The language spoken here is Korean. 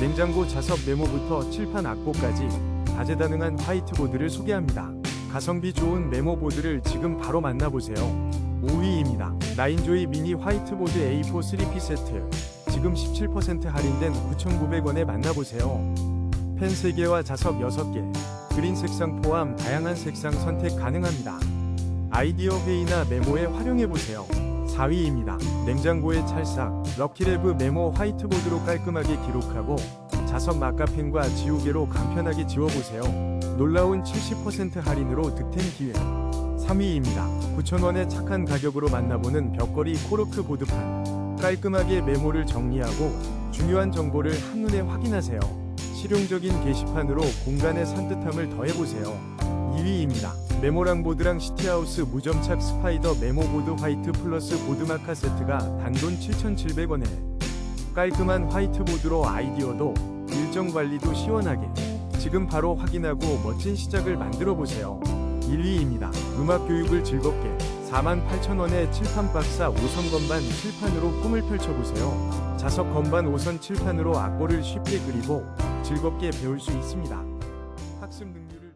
냉장고 자석 메모부터 칠판 악보까지 다재다능한 화이트보드를 소개합니다. 가성비 좋은 메모보드를 지금 바로 만나보세요. 5위입니다. 나인조이 미니 화이트보드 A4 3P 세트. 지금 17% 할인된 9,900원에 만나보세요. 펜 3개와 자석 6개, 그린 색상 포함 다양한 색상 선택 가능합니다. 아이디어 회의나 메모에 활용해보세요. 4위입니다. 냉장고의 찰싹, 럭키랩브 메모 화이트보드로 깔끔하게 기록하고 자석 마카펜과 지우개로 간편하게 지워보세요. 놀라운 70% 할인으로 득템 기회. 3위입니다. 9,000원의 착한 가격으로 만나보는 벽걸이 코르크 보드판. 깔끔하게 메모를 정리하고 중요한 정보를 한눈에 확인하세요. 실용적인 게시판으로 공간의 산뜻함을 더해보세요. 2위입니다. 메모랑 보드랑 시티하우스 무점착 스파이더 메모보드 화이트 플러스 보드마카 세트가 단돈 7,700원에 깔끔한 화이트보드로 아이디어도 일정 관리도 시원하게 지금 바로 확인하고 멋진 시작을 만들어 보세요. 1위입니다. 음악 교육을 즐겁게 48,000원에 칠판 박사 5선 건반 칠판으로 꿈을 펼쳐보세요. 자석 건반 5선 칠판으로 악보를 쉽게 그리고 즐겁게 배울 수 있습니다. 학습 능력